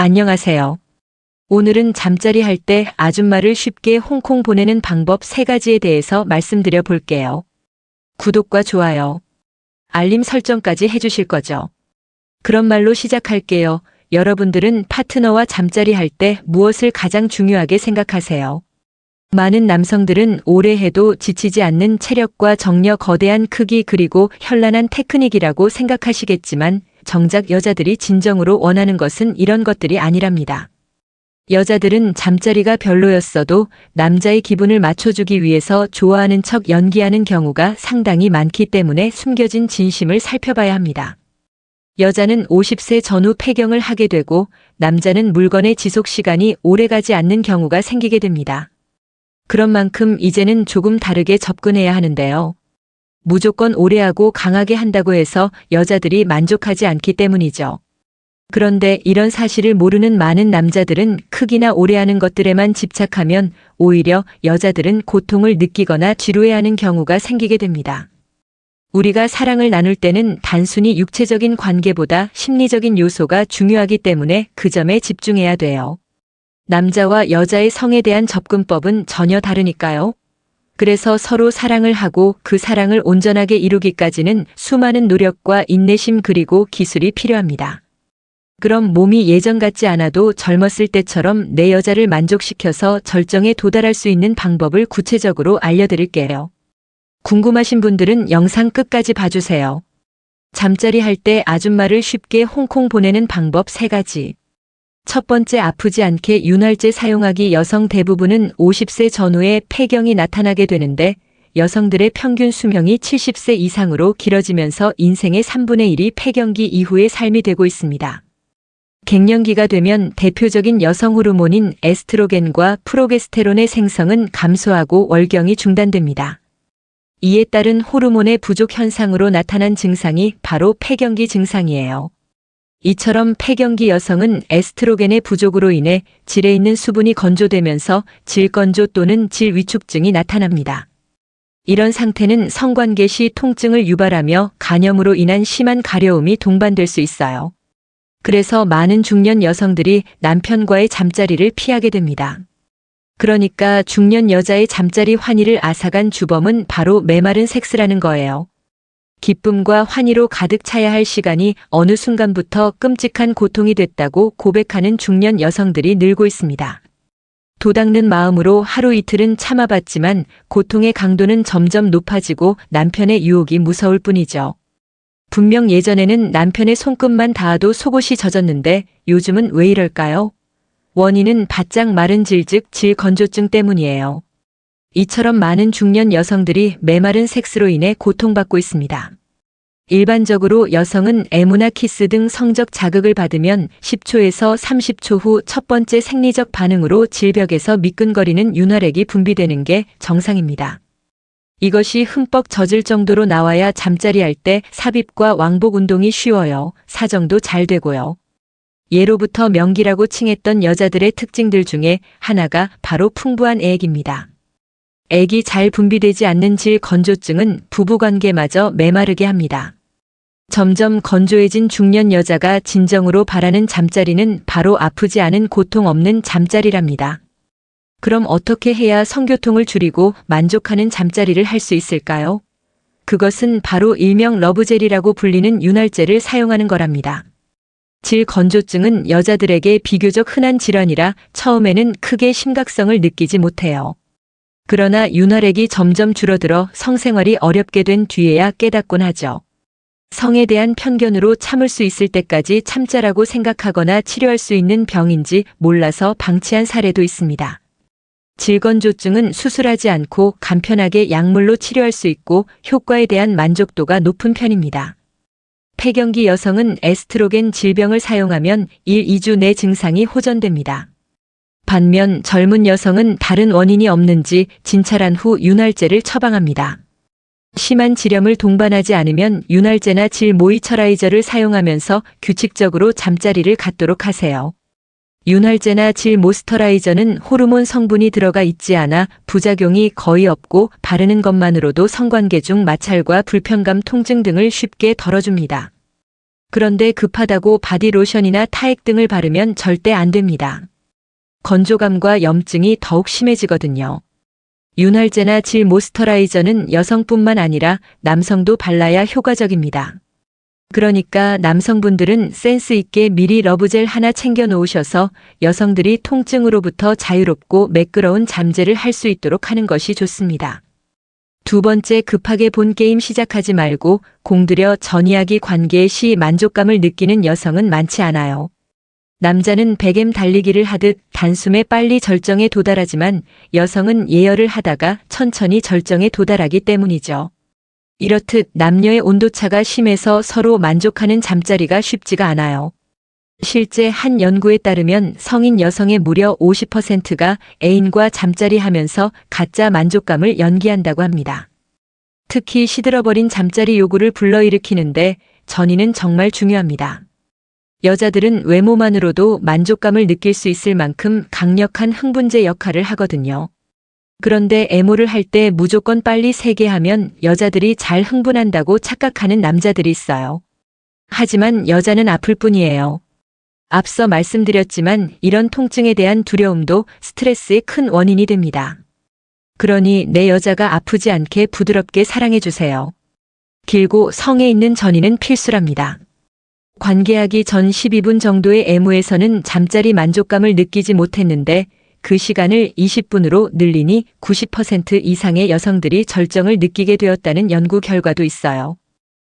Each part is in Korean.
안녕하세요. 오늘은 잠자리 할 때 아줌마를 쉽게 홍콩 보내는 방법 3가지에 대해서 말씀드려 볼게요. 구독과 좋아요, 알림 설정까지 해주실 거죠? 그런 말로 시작할게요. 여러분들은 파트너와 잠자리 할 때 무엇을 가장 중요하게 생각하세요? 많은 남성들은 오래 해도 지치지 않는 체력과 정력 거대한 크기 그리고 현란한 테크닉이라고 생각하시겠지만 정작 여자들이 진정으로 원하는 것은 이런 것들이 아니랍니다. 여자들은 잠자리가 별로였어도 남자의 기분을 맞춰주기 위해서 좋아하는 척 연기하는 경우가 상당히 많기 때문에 숨겨진 진심을 살펴봐야 합니다. 여자는 50세 전후 폐경을 하게 되고 남자는 물건의 지속 시간이 오래 가지 않는 경우가 생기게 됩니다. 그런 만큼 이제는 조금 다르게 접근해야 하는데요. 무조건 오래하고 강하게 한다고 해서 여자들이 만족하지 않기 때문이죠. 그런데 이런 사실을 모르는 많은 남자들은 크기나 오래하는 것들에만 집착하면 오히려 여자들은 고통을 느끼거나 지루해하는 경우가 생기게 됩니다. 우리가 사랑을 나눌 때는 단순히 육체적인 관계보다 심리적인 요소가 중요하기 때문에 그 점에 집중해야 돼요. 남자와 여자의 성에 대한 접근법은 전혀 다르니까요. 그래서 서로 사랑을 하고 그 사랑을 온전하게 이루기까지는 수많은 노력과 인내심 그리고 기술이 필요합니다. 그럼 몸이 예전 같지 않아도 젊었을 때처럼 내 여자를 만족시켜서 절정에 도달할 수 있는 방법을 구체적으로 알려드릴게요. 궁금하신 분들은 영상 끝까지 봐주세요. 잠자리 할 때 아줌마를 쉽게 홍콩 보내는 방법 3가지. 첫 번째 아프지 않게 윤활제 사용하기 여성 대부분은 50세 전후에 폐경이 나타나게 되는데 여성들의 평균 수명이 70세 이상으로 길어지면서 인생의 3분의 1이 폐경기 이후의 삶이 되고 있습니다. 갱년기가 되면 대표적인 여성 호르몬인 에스트로겐과 프로게스테론의 생성은 감소하고 월경이 중단됩니다. 이에 따른 호르몬의 부족 현상으로 나타난 증상이 바로 폐경기 증상이에요. 이처럼 폐경기 여성은 에스트로겐의 부족으로 인해 질에 있는 수분이 건조되면서 질건조 또는 질위축증이 나타납니다. 이런 상태는 성관계 시 통증을 유발하며 간염으로 인한 심한 가려움이 동반될 수 있어요. 그래서 많은 중년 여성들이 남편과의 잠자리를 피하게 됩니다. 그러니까 중년 여자의 잠자리 환희를 앗아간 주범은 바로 메마른 섹스라는 거예요. 기쁨과 환희로 가득 차야 할 시간이 어느 순간부터 끔찍한 고통이 됐다고 고백하는 중년 여성들이 늘고 있습니다. 도닦는 마음으로 하루 이틀은 참아봤지만 고통의 강도는 점점 높아지고 남편의 유혹이 무서울 뿐이죠. 분명 예전에는 남편의 손끝만 닿아도 속옷이 젖었는데 요즘은 왜 이럴까요? 원인은 바짝 마른 질즉 질건조증 때문이에요. 이처럼 많은 중년 여성들이 메마른 섹스로 인해 고통받고 있습니다. 일반적으로 여성은 애무나 키스 등 성적 자극을 받으면 10초에서 30초 후 첫 번째 생리적 반응으로 질벽에서 미끈거리는 윤활액이 분비되는 게 정상입니다. 이것이 흠뻑 젖을 정도로 나와야 잠자리 할 때 삽입과 왕복 운동이 쉬워요. 사정도 잘 되고요. 예로부터 명기라고 칭했던 여자들의 특징들 중에 하나가 바로 풍부한 애액입니다. 액이 잘 분비되지 않는 질 건조증은 부부관계마저 메마르게 합니다. 점점 건조해진 중년 여자가 진정으로 바라는 잠자리는 바로 아프지 않은 고통 없는 잠자리랍니다. 그럼 어떻게 해야 성교통을 줄이고 만족하는 잠자리를 할 수 있을까요? 그것은 바로 일명 러브젤이라고 불리는 윤활제를 사용하는 거랍니다. 질 건조증은 여자들에게 비교적 흔한 질환이라 처음에는 크게 심각성을 느끼지 못해요. 그러나 윤활액이 점점 줄어들어 성생활이 어렵게 된 뒤에야 깨닫곤 하죠. 성에 대한 편견으로 참을 수 있을 때까지 참자라고 생각하거나 치료할 수 있는 병인지 몰라서 방치한 사례도 있습니다. 질건조증은 수술하지 않고 간편하게 약물로 치료할 수 있고 효과에 대한 만족도가 높은 편입니다. 폐경기 여성은 에스트로겐 질병을 사용하면 1, 2주 내 증상이 호전됩니다. 반면 젊은 여성은 다른 원인이 없는지 진찰한 후 윤활제를 처방합니다. 심한 지렴을 동반하지 않으면 윤활제나 질 모이처라이저를 사용하면서 규칙적으로 잠자리를 갖도록 하세요. 윤활제나 질 모스터라이저는 호르몬 성분이 들어가 있지 않아 부작용이 거의 없고 바르는 것만으로도 성관계 중 마찰과 불편감, 통증 등을 쉽게 덜어줍니다. 그런데 급하다고 바디로션이나 타액 등을 바르면 절대 안 됩니다. 건조감과 염증이 더욱 심해지거든요. 윤활제나 질 모스터라이저는 여성뿐만 아니라 남성도 발라야 효과적입니다. 그러니까 남성분들은 센스 있게 미리 러브젤 하나 챙겨 놓으셔서 여성들이 통증으로부터 자유롭고 매끄러운 잠재를 할 수 있도록 하는 것이 좋습니다. 두 번째 급하게 본 게임 시작하지 말고 공들여 전이야기 관계 시 만족감을 느끼는 여성은 많지 않아요. 남자는 백엠 달리기를 하듯 단숨에 빨리 절정에 도달하지만 여성은 예열을 하다가 천천히 절정에 도달하기 때문이죠. 이렇듯 남녀의 온도차가 심해서 서로 만족하는 잠자리가 쉽지가 않아요. 실제 한 연구에 따르면 성인 여성의 무려 50%가 애인과 잠자리 하면서 가짜 만족감을 연기한다고 합니다. 특히 시들어버린 잠자리 요구를 불러일으키는데 전이는 정말 중요합니다. 여자들은 외모만으로도 만족감을 느낄 수 있을 만큼 강력한 흥분제 역할을 하거든요. 그런데 애모를 할 때 무조건 빨리 세게 하면 여자들이 잘 흥분한다고 착각하는 남자들이 있어요. 하지만 여자는 아플 뿐이에요. 앞서 말씀드렸지만 이런 통증에 대한 두려움도 스트레스의 큰 원인이 됩니다. 그러니 내 여자가 아프지 않게 부드럽게 사랑해주세요. 길고 성에 있는 전이는 필수랍니다. 관계하기 전 12분 정도의 애무에서는 잠자리 만족감을 느끼지 못했는데 그 시간을 20분으로 늘리니 90% 이상의 여성들이 절정을 느끼게 되었다는 연구 결과도 있어요.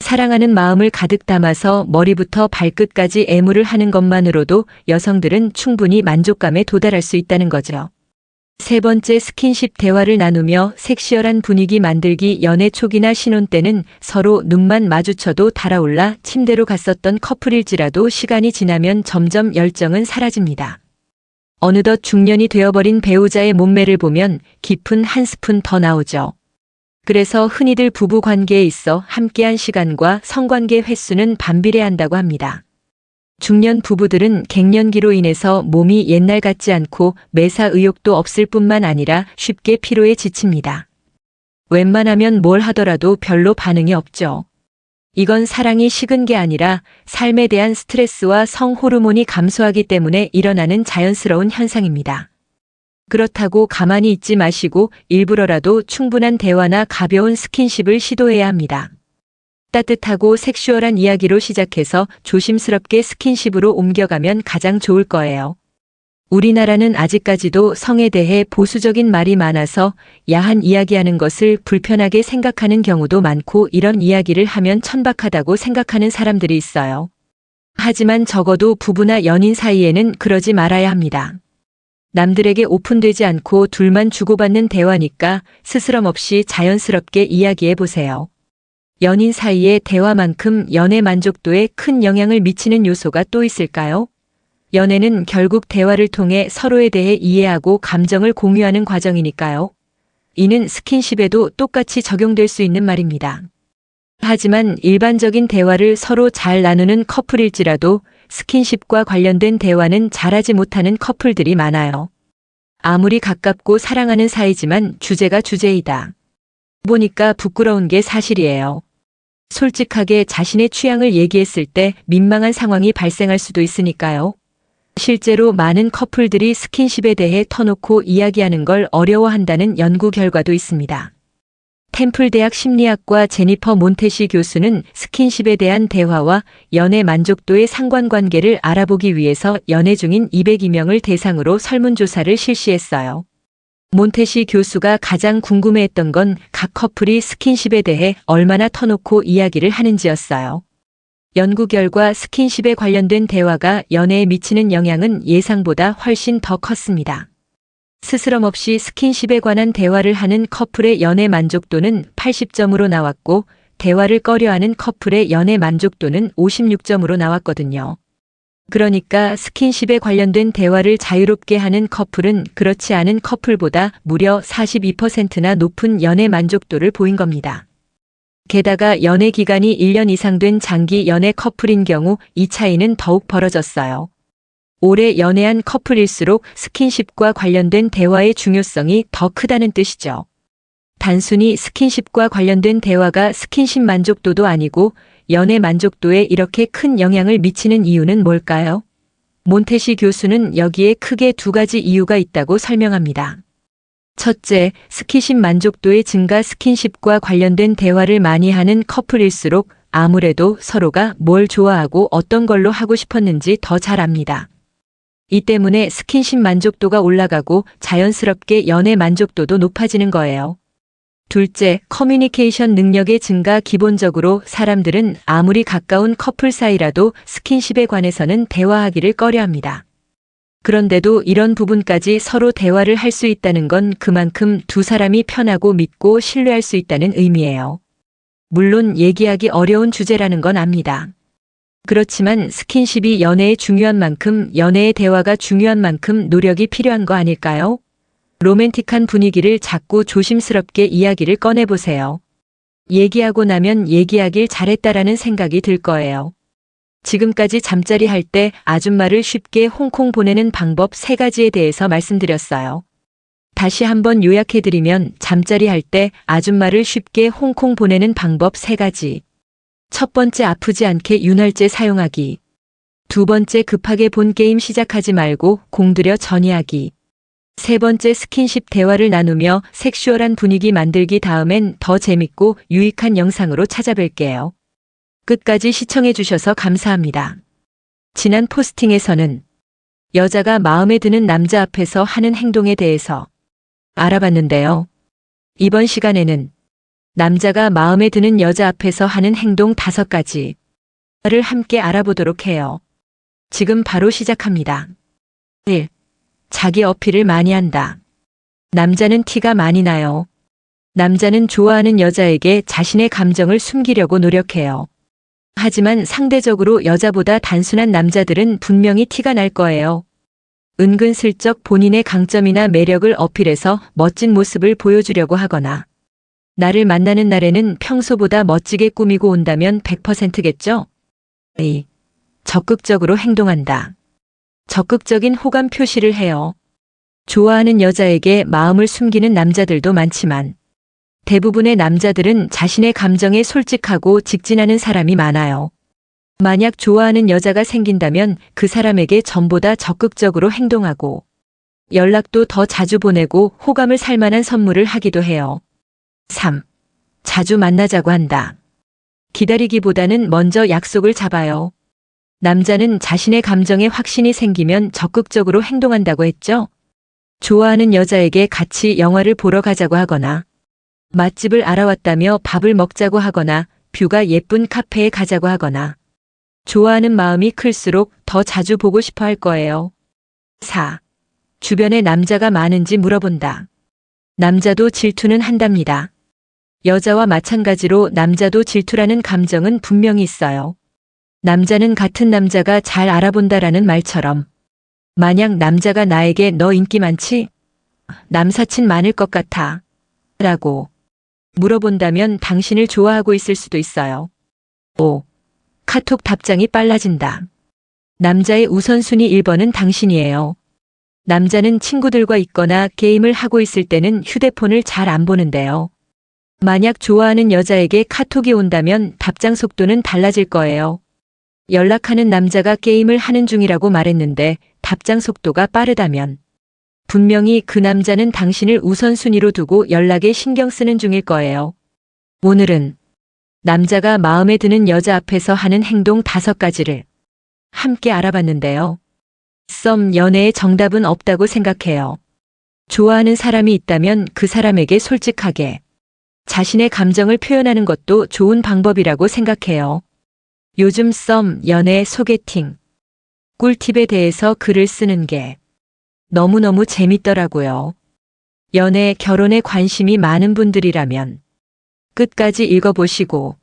사랑하는 마음을 가득 담아서 머리부터 발끝까지 애무를 하는 것만으로도 여성들은 충분히 만족감에 도달할 수 있다는 거죠. 세 번째 스킨십 대화를 나누며 섹시얼한 분위기 만들기 연애 초기나 신혼 때는 서로 눈만 마주쳐도 달아올라 침대로 갔었던 커플일지라도 시간이 지나면 점점 열정은 사라집니다. 어느덧 중년이 되어버린 배우자의 몸매를 보면 깊은 한 스푼 더 나오죠. 그래서 흔히들 부부 관계에 있어 함께한 시간과 성관계 횟수는 반비례한다고 합니다. 중년 부부들은 갱년기로 인해서 몸이 옛날 같지 않고 매사 의욕도 없을 뿐만 아니라 쉽게 피로에 지칩니다. 웬만하면 뭘 하더라도 별로 반응이 없죠. 이건 사랑이 식은 게 아니라 삶에 대한 스트레스와 성 호르몬이 감소하기 때문에 일어나는 자연스러운 현상입니다. 그렇다고 가만히 있지 마시고 일부러라도 충분한 대화나 가벼운 스킨십을 시도해야 합니다. 따뜻하고 섹슈얼한 이야기로 시작해서 조심스럽게 스킨십으로 옮겨가면 가장 좋을 거예요. 우리나라는 아직까지도 성에 대해 보수적인 말이 많아서 야한 이야기하는 것을 불편하게 생각하는 경우도 많고 이런 이야기를 하면 천박하다고 생각하는 사람들이 있어요. 하지만 적어도 부부나 연인 사이에는 그러지 말아야 합니다. 남들에게 오픈되지 않고 둘만 주고받는 대화니까 스스럼 없이 자연스럽게 이야기해 보세요. 연인 사이의 대화만큼 연애 만족도에 큰 영향을 미치는 요소가 또 있을까요? 연애는 결국 대화를 통해 서로에 대해 이해하고 감정을 공유하는 과정이니까요. 이는 스킨십에도 똑같이 적용될 수 있는 말입니다. 하지만 일반적인 대화를 서로 잘 나누는 커플일지라도 스킨십과 관련된 대화는 잘하지 못하는 커플들이 많아요. 아무리 가깝고 사랑하는 사이지만 주제가 주제이다. 보니까 부끄러운 게 사실이에요. 솔직하게 자신의 취향을 얘기했을 때 민망한 상황이 발생할 수도 있으니까요. 실제로 많은 커플들이 스킨십에 대해 터놓고 이야기하는 걸 어려워한다는 연구 결과도 있습니다. 템플 대학 심리학과 제니퍼 몬테시 교수는 스킨십에 대한 대화와 연애 만족도의 상관관계를 알아보기 위해서 연애 중인 202명을 대상으로 설문조사를 실시했어요. 몬테시 교수가 가장 궁금해했던 건 각 커플이 스킨십에 대해 얼마나 터놓고 이야기를 하는지였어요. 연구 결과 스킨십에 관련된 대화가 연애에 미치는 영향은 예상보다 훨씬 더 컸습니다. 스스럼 없이 스킨십에 관한 대화를 하는 커플의 연애 만족도는 80점으로 나왔고, 대화를 꺼려하는 커플의 연애 만족도는 56점으로 나왔거든요. 그러니까 스킨십에 관련된 대화를 자유롭게 하는 커플은 그렇지 않은 커플보다 무려 42%나 높은 연애 만족도를 보인 겁니다. 게다가 연애 기간이 1년 이상 된 장기 연애 커플인 경우 이 차이는 더욱 벌어졌어요. 오래 연애한 커플일수록 스킨십과 관련된 대화의 중요성이 더 크다는 뜻이죠. 단순히 스킨십과 관련된 대화가 스킨십 만족도도 아니고 연애 만족도에 이렇게 큰 영향을 미치는 이유는 뭘까요? 몬테시 교수는 여기에 크게 두 가지 이유가 있다고 설명합니다. 첫째, 스킨십 만족도의 증가 스킨십과 관련된 대화를 많이 하는 커플일수록 아무래도 서로가 뭘 좋아하고 어떤 걸로 하고 싶었는지 더 잘 압니다. 이 때문에 스킨십 만족도가 올라가고 자연스럽게 연애 만족도도 높아지는 거예요. 둘째, 커뮤니케이션 능력의 증가 기본적으로 사람들은 아무리 가까운 커플 사이라도 스킨십에 관해서는 대화하기를 꺼려 합니다. 그런데도 이런 부분까지 서로 대화를 할 수 있다는 건 그만큼 두 사람이 편하고 믿고 신뢰할 수 있다는 의미예요. 물론 얘기하기 어려운 주제라는 건 압니다. 그렇지만 스킨십이 연애에 중요한 만큼 연애의 대화가 중요한 만큼 노력이 필요한 거 아닐까요? 로맨틱한 분위기를 자꾸 조심스럽게 이야기를 꺼내보세요. 얘기하고 나면 얘기하길 잘했다라는 생각이 들 거예요. 지금까지 잠자리 할 때 아줌마를 쉽게 홍콩 보내는 방법 세 가지에 대해서 말씀드렸어요. 다시 한번 요약해드리면 잠자리 할 때 아줌마를 쉽게 홍콩 보내는 방법 세 가지. 첫 번째 아프지 않게 윤활제 사용하기. 두 번째 급하게 본 게임 시작하지 말고 공들여 전이하기. 세 번째 스킨십 대화를 나누며 섹슈얼한 분위기 만들기 다음엔 더 재밌고 유익한 영상으로 찾아뵐게요. 끝까지 시청해주셔서 감사합니다. 지난 포스팅에서는 여자가 마음에 드는 남자 앞에서 하는 행동에 대해서 알아봤는데요. 이번 시간에는 남자가 마음에 드는 여자 앞에서 하는 행동 다섯 가지를 함께 알아보도록 해요. 지금 바로 시작합니다. 1. 자기 어필을 많이 한다. 남자는 티가 많이 나요. 남자는 좋아하는 여자에게 자신의 감정을 숨기려고 노력해요. 하지만 상대적으로 여자보다 단순한 남자들은 분명히 티가 날 거예요. 은근슬쩍 본인의 강점이나 매력을 어필해서 멋진 모습을 보여주려고 하거나 나를 만나는 날에는 평소보다 멋지게 꾸미고 온다면 100%겠죠? 2. 적극적으로 행동한다. 적극적인 호감 표시를 해요. 좋아하는 여자에게 마음을 숨기는 남자들도 많지만 대부분의 남자들은 자신의 감정에 솔직하고 직진하는 사람이 많아요. 만약 좋아하는 여자가 생긴다면 그 사람에게 전보다 적극적으로 행동하고 연락도 더 자주 보내고 호감을 살 만한 선물을 하기도 해요. 3. 자주 만나자고 한다. 기다리기보다는 먼저 약속을 잡아요. 남자는 자신의 감정에 확신이 생기면 적극적으로 행동한다고 했죠? 좋아하는 여자에게 같이 영화를 보러 가자고 하거나 맛집을 알아왔다며 밥을 먹자고 하거나 뷰가 예쁜 카페에 가자고 하거나 좋아하는 마음이 클수록 더 자주 보고 싶어 할 거예요. 4. 주변에 남자가 많은지 물어본다. 남자도 질투는 한답니다. 여자와 마찬가지로 남자도 질투라는 감정은 분명히 있어요. 남자는 같은 남자가 잘 알아본다라는 말처럼 만약 남자가 나에게 너 인기 많지? 남사친 많을 것 같아. 라고 물어본다면 당신을 좋아하고 있을 수도 있어요. 5. 카톡 답장이 빨라진다. 남자의 우선순위 1번은 당신이에요. 남자는 친구들과 있거나 게임을 하고 있을 때는 휴대폰을 잘 안 보는데요. 만약 좋아하는 여자에게 카톡이 온다면 답장 속도는 달라질 거예요. 연락하는 남자가 게임을 하는 중이라고 말했는데 답장 속도가 빠르다면 분명히 그 남자는 당신을 우선순위로 두고 연락에 신경 쓰는 중일 거예요. 오늘은 남자가 마음에 드는 여자 앞에서 하는 행동 다섯 가지를 함께 알아봤는데요. 썸 연애의 정답은 없다고 생각해요. 좋아하는 사람이 있다면 그 사람에게 솔직하게 자신의 감정을 표현하는 것도 좋은 방법이라고 생각해요. 요즘 썸, 연애, 소개팅, 꿀팁에 대해서 글을 쓰는 게 너무너무 재밌더라고요. 연애, 결혼에 관심이 많은 분들이라면 끝까지 읽어보시고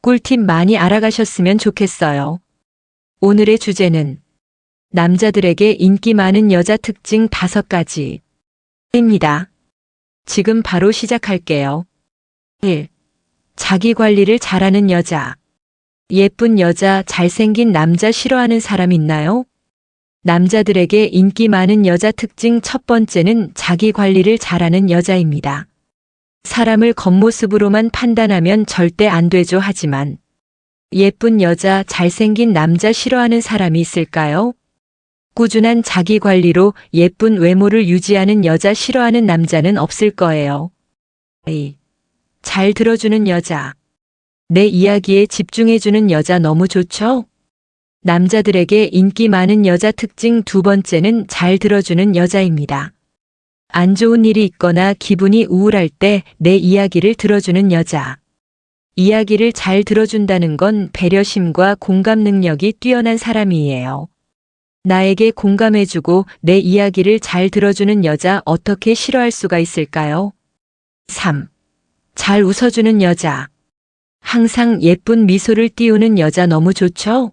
꿀팁 많이 알아가셨으면 좋겠어요. 오늘의 주제는 남자들에게 인기 많은 여자 특징 다섯 가지입니다. 지금 바로 시작할게요. 1. 자기 관리를 잘하는 여자. 예쁜 여자, 잘생긴 남자 싫어하는 사람 있나요? 남자들에게 인기 많은 여자 특징 첫 번째는 자기 관리를 잘하는 여자입니다. 사람을 겉모습으로만 판단하면 절대 안 되죠 하지만 예쁜 여자, 잘생긴 남자 싫어하는 사람이 있을까요? 꾸준한 자기 관리로 예쁜 외모를 유지하는 여자 싫어하는 남자는 없을 거예요. 이, 잘 들어주는 여자. 내 이야기에 집중해주는 여자 너무 좋죠? 남자들에게 인기 많은 여자 특징 두 번째는 잘 들어주는 여자입니다. 안 좋은 일이 있거나 기분이 우울할 때 내 이야기를 들어주는 여자. 이야기를 잘 들어준다는 건 배려심과 공감 능력이 뛰어난 사람이에요. 나에게 공감해주고 내 이야기를 잘 들어주는 여자 어떻게 싫어할 수가 있을까요? 3. 잘 웃어주는 여자. 항상 예쁜 미소를 띄우는 여자 너무 좋죠?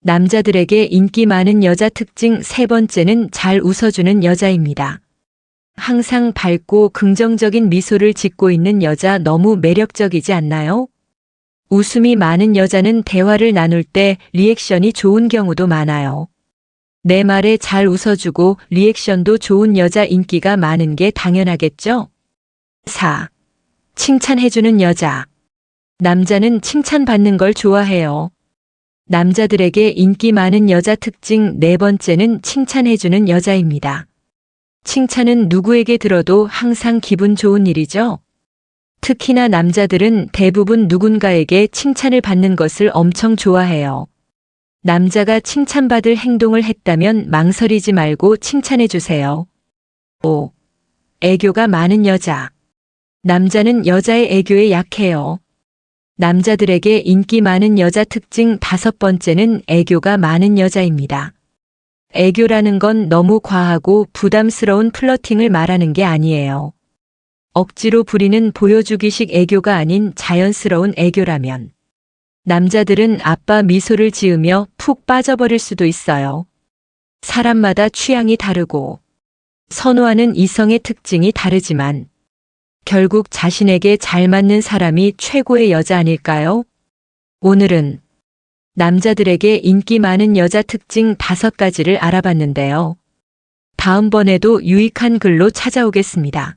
남자들에게 인기 많은 여자 특징 세 번째는 잘 웃어주는 여자입니다. 항상 밝고 긍정적인 미소를 짓고 있는 여자 너무 매력적이지 않나요? 웃음이 많은 여자는 대화를 나눌 때 리액션이 좋은 경우도 많아요. 내 말에 잘 웃어주고 리액션도 좋은 여자 인기가 많은 게 당연하겠죠? 4. 칭찬해주는 여자. 남자는 칭찬받는 걸 좋아해요. 남자들에게 인기 많은 여자 특징 네 번째는 칭찬해주는 여자입니다. 칭찬은 누구에게 들어도 항상 기분 좋은 일이죠. 특히나 남자들은 대부분 누군가에게 칭찬을 받는 것을 엄청 좋아해요. 남자가 칭찬받을 행동을 했다면 망설이지 말고 칭찬해 주세요. 5. 애교가 많은 여자. 남자는 여자의 애교에 약해요. 남자들에게 인기 많은 여자 특징 다섯 번째는 애교가 많은 여자입니다. 애교라는 건 너무 과하고 부담스러운 플러팅을 말하는 게 아니에요. 억지로 부리는 보여주기식 애교가 아닌 자연스러운 애교라면 남자들은 아빠 미소를 지으며 푹 빠져버릴 수도 있어요. 사람마다 취향이 다르고 선호하는 이성의 특징이 다르지만 결국 자신에게 잘 맞는 사람이 최고의 여자 아닐까요? 오늘은 남자들에게 인기 많은 여자 특징 다섯 가지를 알아봤는데요. 다음번에도 유익한 글로 찾아오겠습니다.